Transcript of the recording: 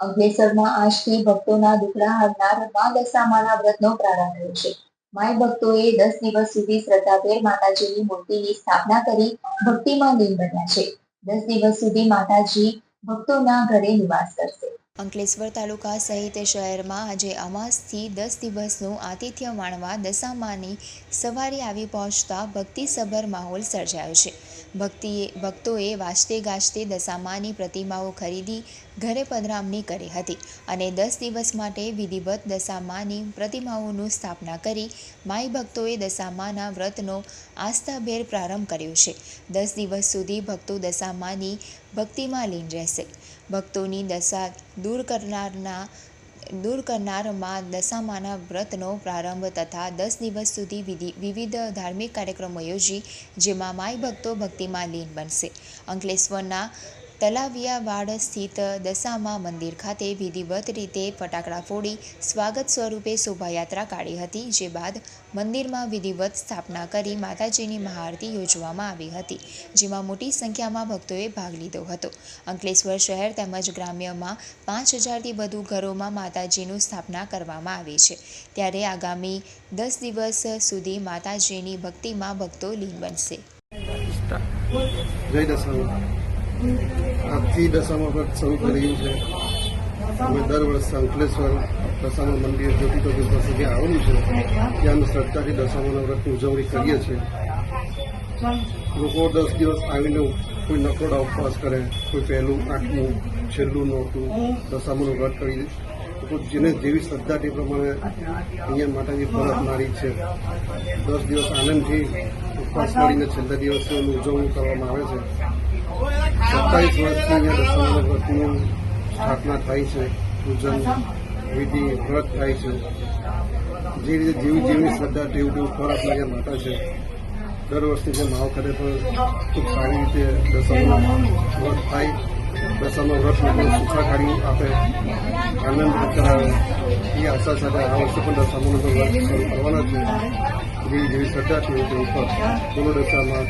અંકલેશ્વરમાં આજથી ભક્તોના દુખડા હરનાર મા દશામાના વ્રતનો પ્રારંભ થયો છે. માય ભક્તોએ દસ દિવસ સુધી શ્રદ્ધાભેર માતાજીની મૂર્તિની સ્થાપના કરી ભક્તિમાં લીન બન્યા છે. દસ દિવસ સુધી માતાજી ભક્તોના ઘરે નિવાસ કરશે. અંકલેશ્વર તાલુકા સહિત શહેરમાં આજે અમાસથી દસ દિવસનું આતિથ્ય માણવા દશામાની સવારે આવી પહોંચતા ભક્તિસભર માહોલ સર્જાયો છે. ભક્તિએ, ભક્તોએ વાજતે ગાજતે દશામાની પ્રતિમાઓ ખરીદી, ઘરે પધરામણી કરી હતી અને દસ દિવસ માટે વિધિવત દશામાની પ્રતિમાઓનું સ્થાપના કરી માઈ ભક્તોએ દશામાના વ્રતનો આસ્થાભેર પ્રારંભ કર્યો છે. દસ દિવસ સુધી ભક્તો દશામાની ભક્તિમાં લીન રહેશે. ભક્તોની દશા દૂર કરનારના, દૂર કરનારમાં દશામાના વ્રતનો પ્રારંભ તથા દસ દિવસ સુધી વિધિ, વિવિધ ધાર્મિક કાર્યક્રમો યોજી, જેમાં માય ભક્તો ભક્તિમાં લીન બનશે. અંકલેશ્વરના તલાવિયાવાડ સ્થિત દશામા મંદિર ખાતે વિધિવત રીતે ફટાકડા ફોડી સ્વાગત સ્વરૂપે શોભાયાત્રા કાઢી હતી, જે બાદ મંદિરમાં વિધિવત સ્થાપના કરી માતાજીની મહાઆરતી યોજવામાં આવી હતી, જેમાં મોટી સંખ્યામાં ભક્તોએ ભાગ લીધો હતો. અંકલેશ્વર શહેર તેમજ ગ્રામ્યમાં પાંચ હજારથી વધુ ઘરોમાં માતાજીનું સ્થાપના કરવામાં આવી છે. ત્યારે આગામી દસ દિવસ સુધી માતાજીની ભક્તિમાં ભક્તો લીન બનશે. આજથી દશામાં વ્રત શરૂ કર્યું છે. અમે દર વર્ષે અંકલેશ્વર દશામા મંદિર જ્યોતિ તો પાસે જે આવેલું છે, ત્યાં અમે શ્રદ્ધાથી દશામાના વ્રતની ઉજવણી કરીએ છીએ. લોકો દસ દિવસ આવીને કોઈ નકોડા ઉપવાસ કરે, કોઈ પહેલું, આઠમું, છેલ્લું નહોતું દશામાનું વ્રત કરી લોકો જેને જેવી શ્રદ્ધા તે પ્રમાણે અહીંયા માતાજી ફરજ મારી છે. દસ દિવસ આનંદથી ઉપવાસ કરીને છેલ્લા દિવસે ઉજવણી કરવામાં આવે છે. સત્તાવીસ વર્ષથી અહીંયા દશામાના વ્રતની સ્થાપના થાય છે. પૂજન વિધિ વ્રત થાય છે. જે રીતે જેવી જેવી શ્રદ્ધા તેવું તેવું ફરક અહીંયા માતા છે, દર વર્ષની જે માવ કરે પણ ખૂબ સારી રીતે દશામાનું વ્રત થાય. દશામાં વ્રત લોકોને સુખાકારી આપે. આનંદ કરાવે એ આશા સાથે આ વર્ષે પણ દશામાનું વ્રત શરૂ કરવાના છે જેવી જેવી શ્રદ્ધા છે તેવું તેવું ફળ બોલો દશામાં